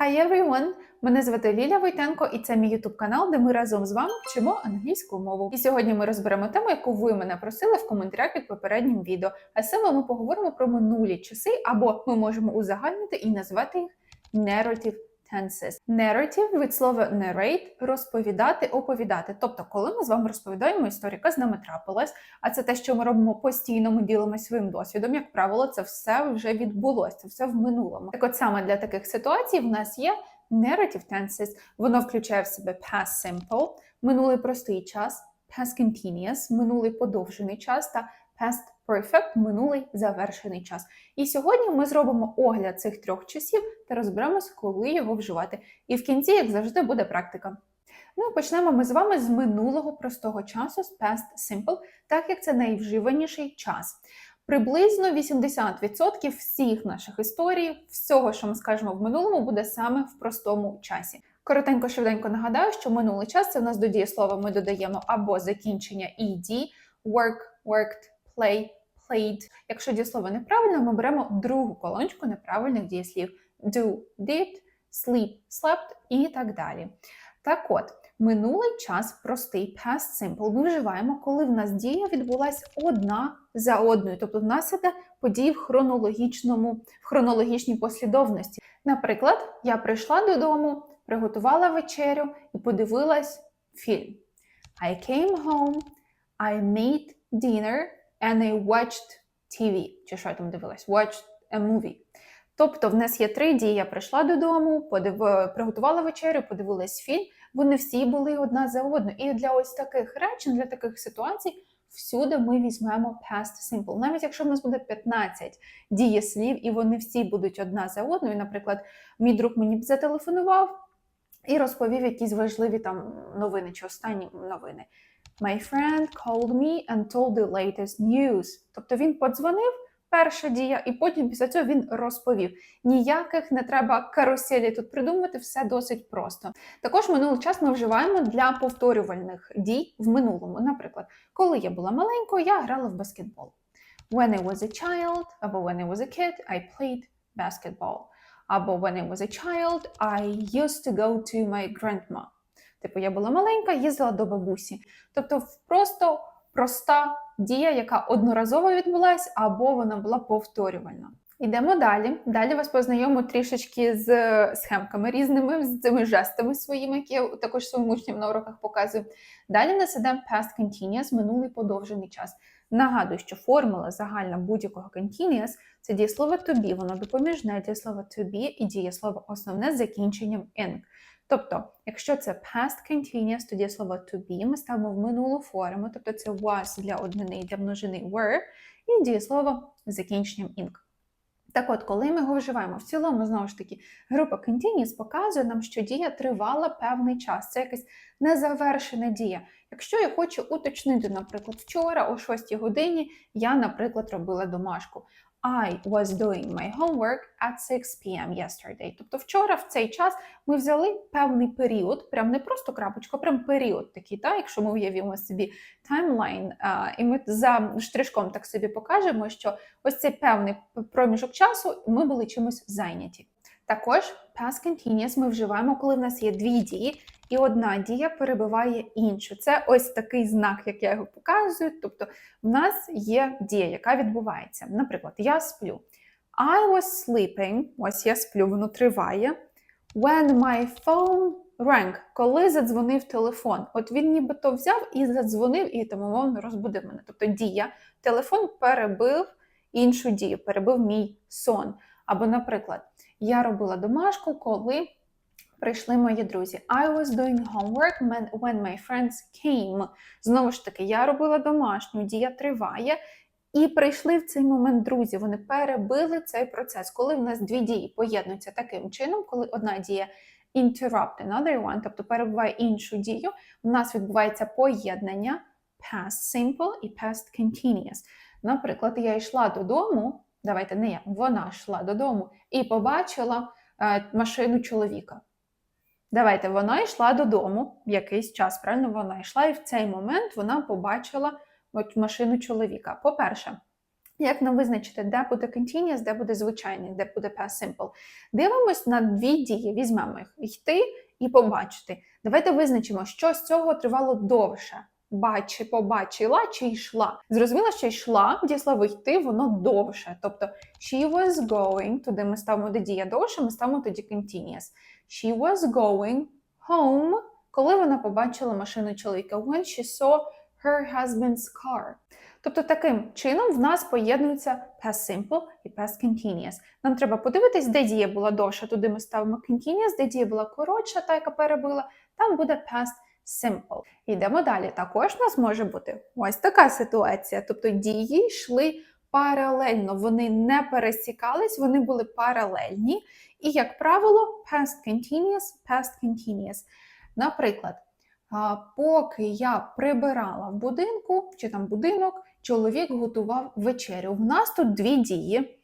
Hi everyone! Мене звати Ліля Войтенко, і це мій YouTube канал, де ми разом з вами вчимо англійську мову. І сьогодні ми розберемо тему, яку ви мене просили в коментарях під попереднім відео. А саме ми поговоримо про минулі часи, або ми можемо узагальнити і назвати їх narrative tenses. Narrative від слова narrate – розповідати, оповідати. Тобто, коли ми з вами розповідаємо історію, яка з нами трапилась, а це те, що ми робимо постійно, ми ділимося своїм досвідом. Як правило, це все вже відбулося, це все в минулому. Так, от саме для таких ситуацій в нас є narrative tenses. Воно включає в себе past simple, минулий простий час, past continuous, минулий подовжений час та past perfect, минулий завершений час. І сьогодні ми зробимо огляд цих трьох часів та розберемося, коли його вживати. І в кінці, як завжди, буде практика. Ну почнемо ми з вами з минулого простого часу, з past simple, так як це найвживаніший час. Приблизно 80% всіх наших історій, всього, що ми скажемо в минулому, буде саме в простому часі. Коротенько, швиденько нагадаю, що минулий час це в нас до дієслова ми додаємо або закінчення ed, work, worked, play, played. Якщо дієслово неправильне, ми беремо другу колоночку неправильних дієслів do, did, sleep, slept і так далі. Так от, минулий час простий past simple ми вживаємо, коли в нас дія відбулася одна за одною. Тобто в нас іде події в хронологічному, в хронологічній послідовності. Наприклад, я прийшла додому, приготувала вечерю і подивилась фільм. I came home, I made dinner and I watched TV. Чи що я там дивилась? Watched a movie. Тобто в нас є три дії. Я прийшла додому, подив... приготувала вечерю, подивилась фільм. Вони всі були одна за одну. І для ось таких речень, для таких ситуацій, всюди ми візьмемо past simple. Навіть якщо в нас буде 15 дієслів, і вони всі будуть одна за одною. Наприклад, мій друг мені зателефонував і розповів якісь важливі там новини чи останні новини. My friend called me and told the latest news. Тобто він подзвонив перша дія, і потім після цього він розповів. Ніяких не треба каруселі тут придумувати, все досить просто. Також минулий час ми вживаємо для повторювальних дій в минулому. Наприклад, коли я була маленькою, я грала в баскетбол. When I was a child, або when I was a kid, I played basketball. Або when I was a child, I used to go to my grandma. Типу, я була маленька, їздила до бабусі. Тобто, просто проста дія, яка одноразово відбулася, або вона була повторювальна. Йдемо далі. Далі вас познайому трішечки з схемками різними, з цими жестами своїми, які я також своїм учням на уроках показую. Далі нас past continuous, минулий подовжений час. Нагадую, що формула загальна будь-якого continuous – це дієслово to be, воно допоміжне дієслово to be і дієслово основне з закінченням ing. Тобто, якщо це past continuous, то дієслово to be ми ставимо в минулу форму, тобто це was для однини і для множини were, і дієслово з закінченням ing. Так от, коли ми його вживаємо, в цілому, знову ж таки, група continuous показує нам, що дія тривала певний час. Це якась незавершена дія. Якщо я хочу уточнити, наприклад, вчора о 6 годині я, наприклад, робила домашку. I was doing my homework at 6 p.m. yesterday. Тобто вчора в цей час ми взяли певний період, прям не просто крапочку, а прям період такий, так? якщо ми уявимо собі таймлайн, і ми за штришком так собі покажемо, що ось цей певний проміжок часу ми були чимось зайняті. Також past continuous ми вживаємо, коли в нас є дві дії, і одна дія перебиває іншу. Це ось такий знак, як я його показую. Тобто, в нас є дія, яка відбувається. Наприклад, я сплю. I was sleeping, ось я сплю, воно триває. When my phone rang, коли задзвонив телефон. От він нібито взяв і задзвонив, і тому мовно розбудив мене. Тобто дія, телефон перебив іншу дію, перебив мій сон. Або, наприклад, я робила домашку, коли прийшли мої друзі. I was doing homework when my friends came. Знову ж таки, я робила домашню, дія триває. І прийшли в цей момент друзі. Вони перебили цей процес, коли в нас дві дії поєднуються таким чином, коли одна дія interrupt another one, тобто перебуває іншу дію, в нас відбувається поєднання past simple і past continuous. Наприклад, я йшла додому, давайте не я, вона йшла додому і побачила е, машину чоловіка. Давайте, вона йшла додому в якийсь час, правильно вона йшла, і в цей момент вона побачила от машину чоловіка. По-перше, Як нам визначити, де буде continuous, де буде звичайний, де буде past simple? Дивимось на дві дії, візьмемо їх йти і побачити. Давайте визначимо, що з цього тривало довше. Бачи, побачила чи йшла. Зрозуміло, що йшла, дієслово йти, воно довше. Тобто she was going, туди ми ставимо де дія довше, ми ставимо тоді continuous. She was going home, коли вона побачила машину чоловіка. When she saw her husband's car. Тобто таким чином в нас поєднуються past simple і past continuous. Нам треба подивитись, де дія була довша, туди ми ставимо continuous, де дія була коротша, та яка перебила, там буде past simple. Йдемо далі. Також у нас може бути ось така ситуація. Тобто дії йшли паралельно, вони не пересікались, вони були паралельні. І, як правило, past continuous, past continuous. Наприклад, поки я прибирала в будинку чи там будинок, чоловік готував вечерю. В нас тут дві дії,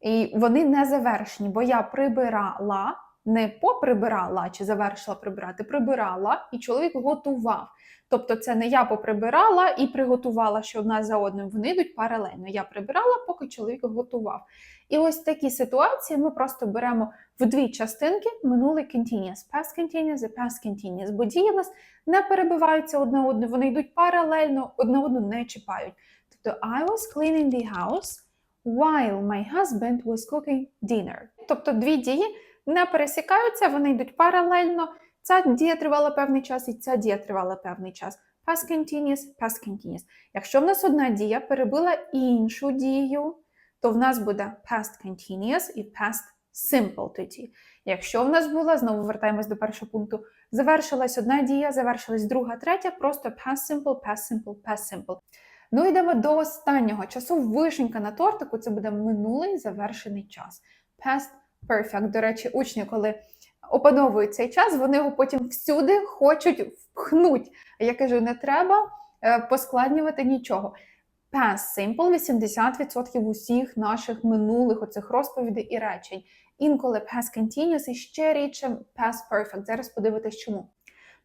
і вони не завершені, бо я прибирала, не поприбирала чи завершила прибирати, прибирала, і чоловік готував. Тобто це не я поприбирала і приготувала, що одна за одним вони йдуть паралельно. Я прибирала, поки чоловік готував. І ось такі ситуації ми просто беремо в дві частинки минулий continuous, past continuous і past continuous, бо дії в нас не перебиваються одне одне, вони йдуть паралельно, одне одну не чіпають. Тобто I was cleaning the house while my husband was cooking dinner. Тобто дві дії не пересікаються, вони йдуть паралельно. Ця дія тривала певний час, і ця дія тривала певний час. Past continuous, past continuous. Якщо в нас одна дія перебила іншу дію, то в нас буде past continuous і past simple тоді. Якщо в нас була, знову вертаємось до першого пункту, завершилась одна дія, завершилась друга, третя, просто past simple, past simple, past simple. Ну йдемо до останнього часу. Вишенька на тортику це буде минулий завершений час. Past perfect. До речі, учні, коли опановують цей час, вони його потім всюди хочуть впхнуть. Я кажу, не треба е, поскладнювати нічого. Past simple 80% усіх наших минулих оцих розповідей і речень. Інколи past continuous і ще рідше past perfect. Зараз подивитись чому.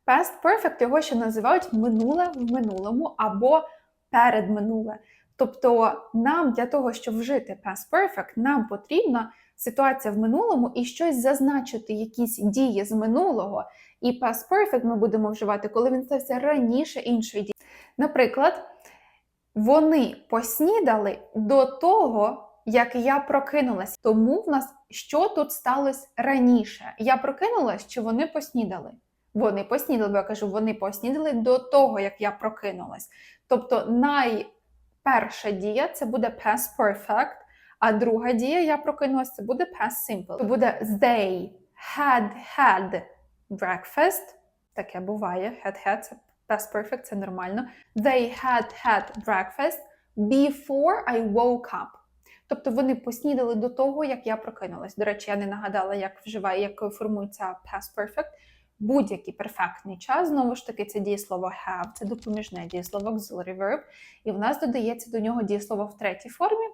Past perfect його ще називають минуле в минулому або передминуле. Тобто нам для того, щоб вжити past perfect, нам потрібна ситуація в минулому і щось зазначити, якісь дії з минулого. І past perfect ми будемо вживати, коли він стався раніше іншої дії. Наприклад, вони поснідали до того, як я прокинулась. Тому в нас що тут сталося раніше? Я прокинулась, чи вони поснідали? Вони поснідали, бо я кажу, вони поснідали до того, як я прокинулась. Тобто найперша дія це буде past perfect, а друга дія я прокинулась, це буде past simple. Це буде they had had breakfast. Таке буває. Had had це past perfect, це нормально. They had had breakfast before I woke up. Тобто вони поснідали до того, як я прокинулась. До речі, я не нагадала, як вживає, як формується past perfect. Будь-який перфектний час, знову ж таки, це дієслово have, це допоміжне дієслово auxiliary verb, і в нас додається до нього дієслово в третій формі,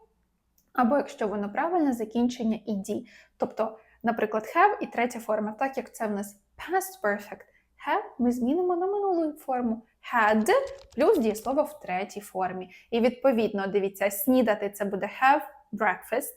або якщо воно правильне, закінчення ed. Тобто, наприклад, have і третя форма, так як це в нас past perfect. Have ми змінимо на минулу форму. Had плюс дієслово в третій формі. І відповідно, дивіться, снідати це буде have breakfast.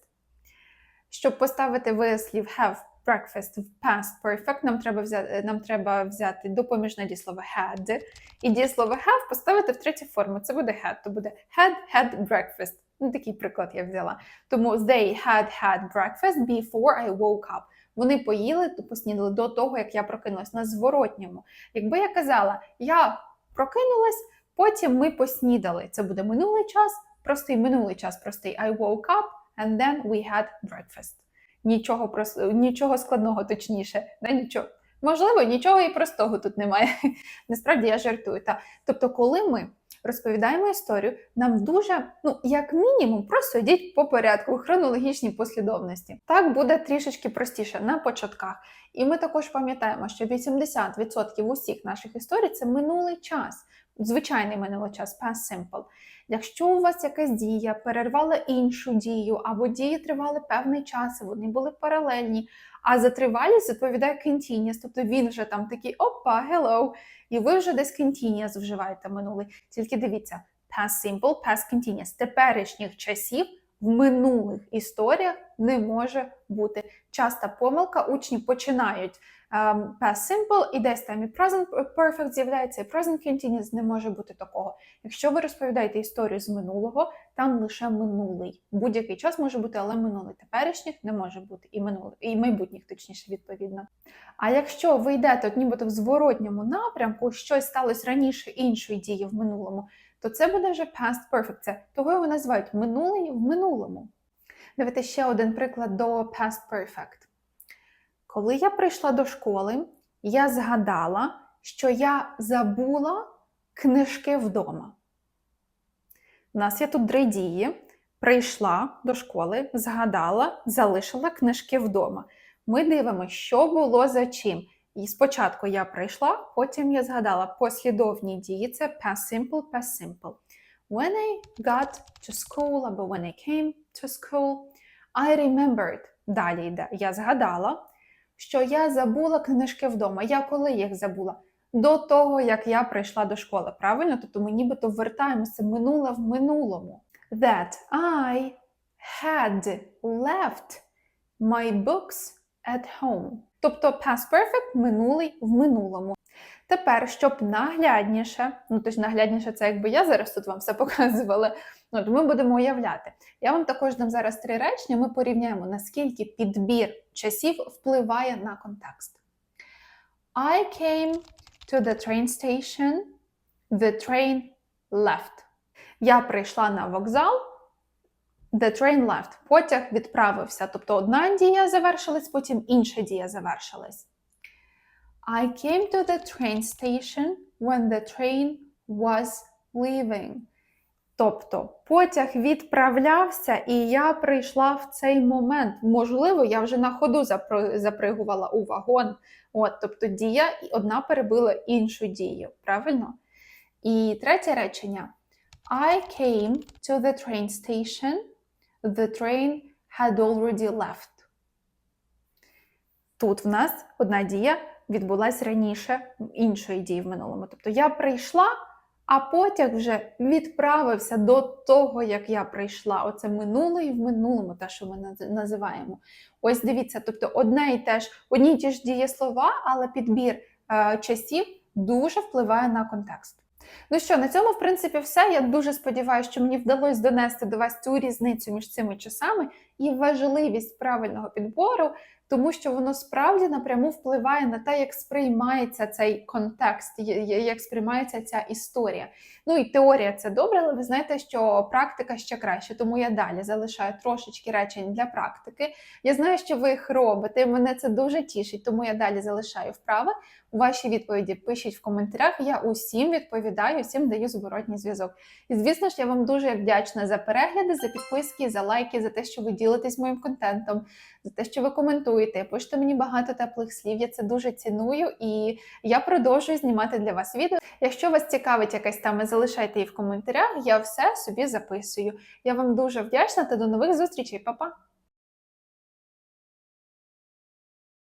Щоб поставити вислів have breakfast в past perfect, нам треба взяти, нам треба взяти допоміжне дієслово had. І дієслово have поставити в третю форму. Це буде had, то буде had had breakfast. Ну, такий приклад я взяла. Тому they had had breakfast before I woke up. Вони поїли, поснідали до того, як я прокинулась на зворотньому. Якби я казала, я прокинулась, потім ми поснідали. Це буде минулий час, простий минулий час, простий I woke up and then we had breakfast. Нічого прос- нічого складного, точніше, не нічого. Можливо, нічого і простого тут немає. Насправді я жартую. Та. Тобто, коли ми розповідаємо історію, нам дуже, ну, як мінімум, просто йдіть по порядку у хронологічній послідовності. Так буде трішечки простіше на початках. І ми також пам'ятаємо, що 80% усіх наших історій це минулий час, звичайний минулий час, past simple. Якщо у вас якась дія перервала іншу дію, або дії тривали певний час, вони були паралельні, а за тривалість відповідає continuous, тобто він вже там такий опа, hello, і ви вже десь continuous вживаєте минулий. Тільки дивіться, past simple, past continuous. Теперішніх часів в минулих історіях не може бути. Часта помилка, учні починають ем, past simple і десь там і present perfect з'являється, і present continuous не може бути такого. Якщо ви розповідаєте історію з минулого, там лише минулий. Будь-який час може бути, але минулий теперішніх не може бути і минулих, і майбутніх, точніше, відповідно. А якщо ви йдете от нібито в зворотньому напрямку, щось сталося раніше іншої дії в минулому, то це буде вже past perfect. Це того його називають минулий в минулому. Давайте ще один приклад до past perfect. Коли я прийшла до школи, я згадала, що я забула книжки вдома. У нас є тут три дії. Прийшла до школи, згадала, залишила книжки вдома. Ми дивимося, що було за чим. І спочатку я прийшла, потім я згадала послідовні дії. Це past simple, past simple. When I got to school або when I came to school, I remembered. Далі йде. Я згадала, що я забула книжки вдома. Я коли їх забула? До того, як я прийшла до школи. Правильно? Тобто ми нібито вертаємося минуле в минулому. That I had left my books at home. Тобто past perfect минулий в минулому. Тепер, щоб наглядніше, ну тож наглядніше, це якби я зараз тут вам все показувала. Ну, то ми будемо уявляти. Я вам також дам зараз три речення. Ми порівняємо, наскільки підбір часів впливає на контекст. I came to the train station. The train left. Я прийшла на вокзал. The train left. Потяг відправився. Тобто одна дія завершилась, потім інша дія завершилась. I came to the train station when the train was leaving. Тобто потяг відправлявся, і я прийшла в цей момент. Можливо, я вже на ходу запригувала у вагон. От, тобто дія одна перебила іншу дію. Правильно? І третє речення. I came to the train station. The train had already left. Тут в нас одна дія відбулася раніше іншої дії в минулому. Тобто я прийшла, а потяг вже відправився до того, як я прийшла. Оце минуле і в минулому, те, що ми називаємо. Ось дивіться, тобто одне і те ж, одні ті ж дієслова, але підбір е, часів дуже впливає на контекст. Ну що, на цьому, в принципі, все. Я дуже сподіваюся, що мені вдалося донести до вас цю різницю між цими часами і важливість правильного підбору, тому що воно справді напряму впливає на те, як сприймається цей контекст, як сприймається ця історія. Ну і теорія це добре, але ви знаєте, що практика ще краще, тому я далі залишаю трошечки речень для практики. Я знаю, що ви їх робите, мене це дуже тішить, тому я далі залишаю вправи. Ваші відповіді пишіть в коментарях. Я усім відповідаю, усім даю зворотній зв'язок. І звісно ж, я вам дуже вдячна за перегляди, за підписки, за лайки, за те, що ви ділитесь моїм контентом, за те, що ви коментуєте, пишете мені багато теплих слів. Я це дуже ціную і я продовжую знімати для вас відео. Якщо вас цікавить якась тема, залишайте її в коментарях. Я все собі записую. Я вам дуже вдячна та до нових зустрічей, Па-па!